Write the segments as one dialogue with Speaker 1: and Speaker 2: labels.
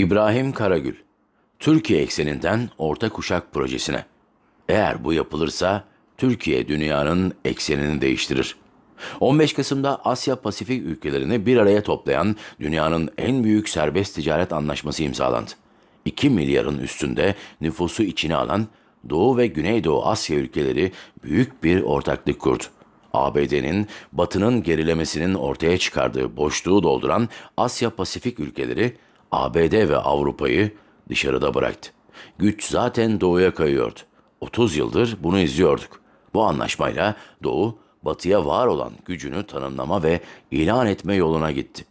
Speaker 1: İbrahim Karagül, Türkiye ekseninden Orta Kuşak Projesi'ne. Eğer bu yapılırsa Türkiye dünyanın eksenini değiştirir. 15 Kasım'da Asya Pasifik ülkelerini bir araya toplayan dünyanın en büyük serbest ticaret anlaşması imzalandı. 2 milyarın üstünde nüfusu içine alan Doğu ve Güneydoğu Asya ülkeleri büyük bir ortaklık kurdu. ABD'nin Batı'nın gerilemesinin ortaya çıkardığı boşluğu dolduran Asya Pasifik ülkeleri ABD ve Avrupa'yı dışarıda bıraktı. Güç zaten doğuya kayıyordu. 30 yıldır bunu izliyorduk. Bu anlaşmayla Doğu, Batı'ya var olan gücünü tanımlama ve ilan etme yoluna gitti.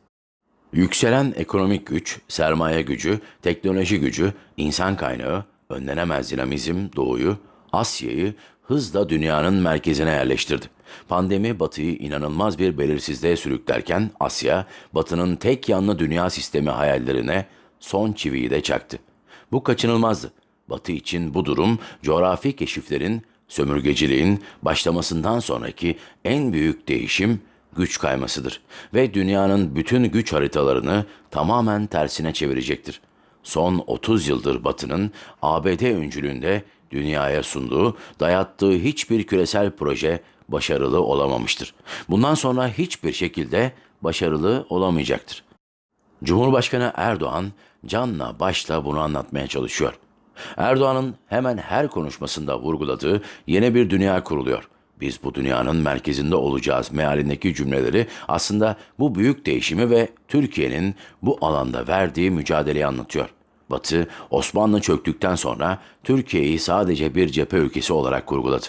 Speaker 1: Yükselen ekonomik güç, sermaye gücü, teknoloji gücü, insan kaynağı, önlenemez dinamizm doğuyu, Asya'yı hızla dünyanın merkezine yerleştirdi. Pandemi Batı'yı inanılmaz bir belirsizliğe sürüklerken Asya, Batı'nın tek yanlı dünya sistemi hayallerine son çiviyi de çaktı. Bu kaçınılmazdı. Batı için bu durum coğrafi keşiflerin, sömürgeciliğin başlamasından sonraki en büyük değişim güç kaymasıdır ve dünyanın bütün güç haritalarını tamamen tersine çevirecektir. Son 30 yıldır Batı'nın ABD öncülüğünde dünyaya sunduğu, dayattığı hiçbir küresel proje başarılı olamamıştır. Bundan sonra hiçbir şekilde başarılı olamayacaktır. Cumhurbaşkanı Erdoğan canla başla bunu anlatmaya çalışıyor. Erdoğan'ın hemen her konuşmasında vurguladığı yeni bir dünya kuruluyor. Biz bu dünyanın merkezinde olacağız mealindeki cümleleri aslında bu büyük değişimi ve Türkiye'nin bu alanda verdiği mücadeleyi anlatıyor. Batı, Osmanlı çöktükten sonra Türkiye'yi sadece bir cephe ülkesi olarak kurguladı.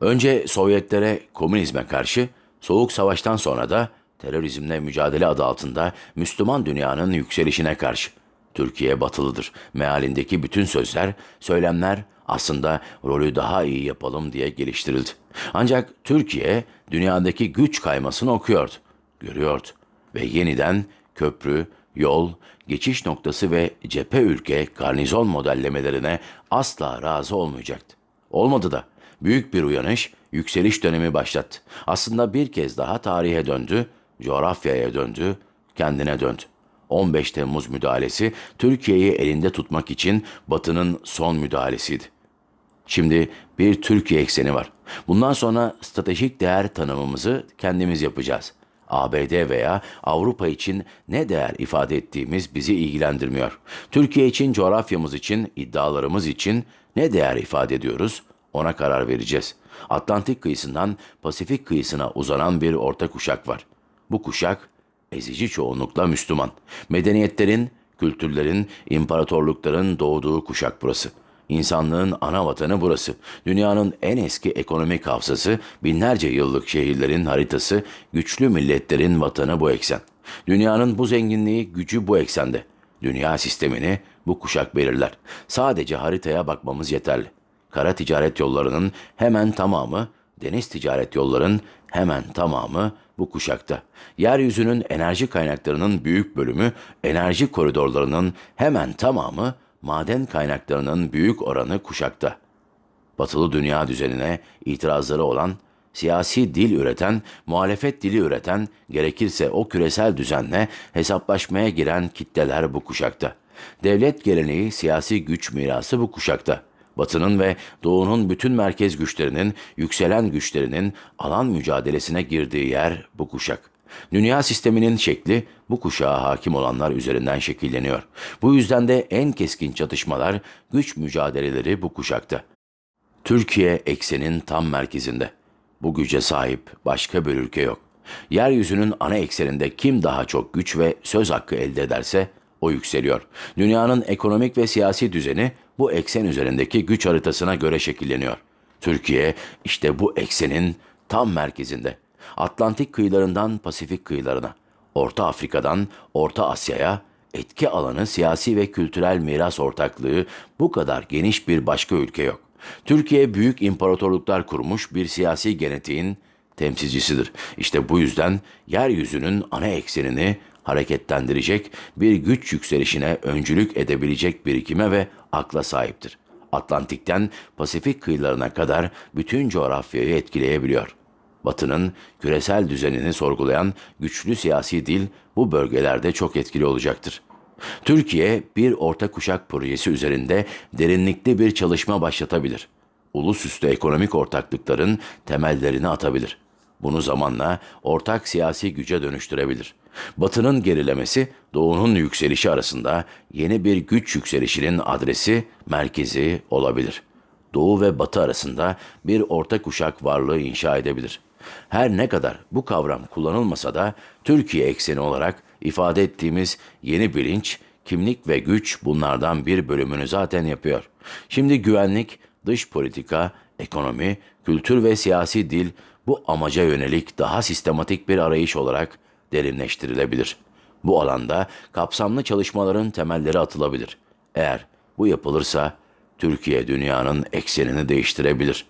Speaker 1: Önce Sovyetlere, komünizme karşı, Soğuk Savaş'tan sonra da terörizmle mücadele adı altında Müslüman dünyanın yükselişine karşı. Türkiye batılıdır. Mealindeki bütün sözler, söylemler aslında rolü daha iyi yapalım diye geliştirildi. Ancak Türkiye dünyadaki güç kaymasını okuyordu, görüyordu ve yeniden köprü, yol, geçiş noktası ve cephe ülke garnizon modellemelerine asla razı olmayacaktı. Olmadı da büyük bir uyanış, yükseliş dönemi başlattı. Aslında bir kez daha tarihe döndü, coğrafyaya döndü, kendine döndü. 15 Temmuz müdahalesi Türkiye'yi elinde tutmak için Batı'nın son müdahalesiydi. Şimdi bir Türkiye ekseni var. Bundan sonra stratejik değer tanımımızı kendimiz yapacağız. ABD veya Avrupa için ne değer ifade ettiğimiz bizi ilgilendirmiyor. Türkiye için, coğrafyamız için, iddialarımız için ne değer ifade ediyoruz? Ona karar vereceğiz. Atlantik kıyısından Pasifik kıyısına uzanan bir orta kuşak var. Bu kuşak ezici çoğunlukla Müslüman. Medeniyetlerin, kültürlerin, imparatorlukların doğduğu kuşak burası. İnsanlığın ana vatanı burası. Dünyanın en eski ekonomik hafızası, binlerce yıllık şehirlerin haritası, güçlü milletlerin vatanı bu eksen. Dünyanın bu zenginliği, gücü bu eksende. Dünya sistemini bu kuşak belirler. Sadece haritaya bakmamız yeterli. Kara ticaret yollarının hemen tamamı, deniz ticaret yollarının hemen tamamı bu kuşakta. Yeryüzünün enerji kaynaklarının büyük bölümü, enerji koridorlarının hemen tamamı, maden kaynaklarının büyük oranı kuşakta. Batılı dünya düzenine itirazları olan, siyasi dil üreten, muhalefet dili üreten, gerekirse o küresel düzenle hesaplaşmaya giren kitleler bu kuşakta. Devlet geleneği, siyasi güç mirası bu kuşakta. Batı'nın ve Doğu'nun bütün merkez güçlerinin, yükselen güçlerinin alan mücadelesine girdiği yer bu kuşak. Dünya sisteminin şekli bu kuşağa hakim olanlar üzerinden şekilleniyor. Bu yüzden de en keskin çatışmalar, güç mücadeleleri bu kuşakta. Türkiye eksenin tam merkezinde. Bu güce sahip başka bir ülke yok. Yeryüzünün ana ekseninde kim daha çok güç ve söz hakkı elde ederse o yükseliyor. Dünyanın ekonomik ve siyasi düzeni bu eksen üzerindeki güç haritasına göre şekilleniyor. Türkiye işte bu eksenin tam merkezinde. Atlantik kıyılarından Pasifik kıyılarına, Orta Afrika'dan Orta Asya'ya etki alanı siyasi ve kültürel miras ortaklığı bu kadar geniş bir başka ülke yok. Türkiye büyük imparatorluklar kurmuş bir siyasi genetiğin temsilcisidir. İşte bu yüzden yeryüzünün ana eksenini hareketlendirecek bir güç yükselişine öncülük edebilecek birikime ve akla sahiptir. Atlantik'ten Pasifik kıyılarına kadar bütün coğrafyayı etkileyebiliyor. Batı'nın küresel düzenini sorgulayan güçlü siyasi dil bu bölgelerde çok etkili olacaktır. Türkiye bir orta kuşak projesi üzerinde derinlikli bir çalışma başlatabilir. Ulusüstü ekonomik ortaklıkların temellerini atabilir. Bunu zamanla ortak siyasi güce dönüştürebilir. Batı'nın gerilemesi, Doğu'nun yükselişi arasında yeni bir güç yükselişinin adresi, merkezi olabilir. Doğu ve Batı arasında bir orta kuşak varlığı inşa edebilir. Her ne kadar bu kavram kullanılmasa da Türkiye ekseni olarak ifade ettiğimiz yeni bilinç, kimlik ve güç bunlardan bir bölümünü zaten yapıyor. Şimdi güvenlik, dış politika, ekonomi, kültür ve siyasi dil bu amaca yönelik daha sistematik bir arayış olarak derinleştirilebilir. Bu alanda kapsamlı çalışmaların temelleri atılabilir. Eğer bu yapılırsa Türkiye dünyanın eksenini değiştirebilir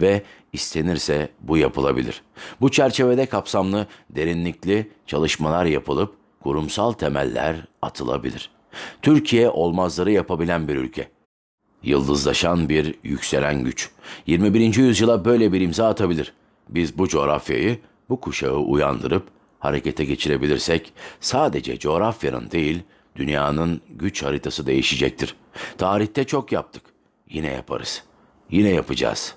Speaker 1: ve istenirse bu yapılabilir. Bu çerçevede kapsamlı, derinlikli çalışmalar yapılıp kurumsal temeller atılabilir. Türkiye olmazları yapabilen bir ülke. Yıldızlaşan bir yükselen güç. 21. yüzyıla böyle bir imza atabilir. Biz bu coğrafyayı, bu kuşağı uyandırıp harekete geçirebilirsek sadece coğrafyanın değil, dünyanın güç haritası değişecektir. Tarihte çok yaptık. Yine yaparız. Yine yapacağız.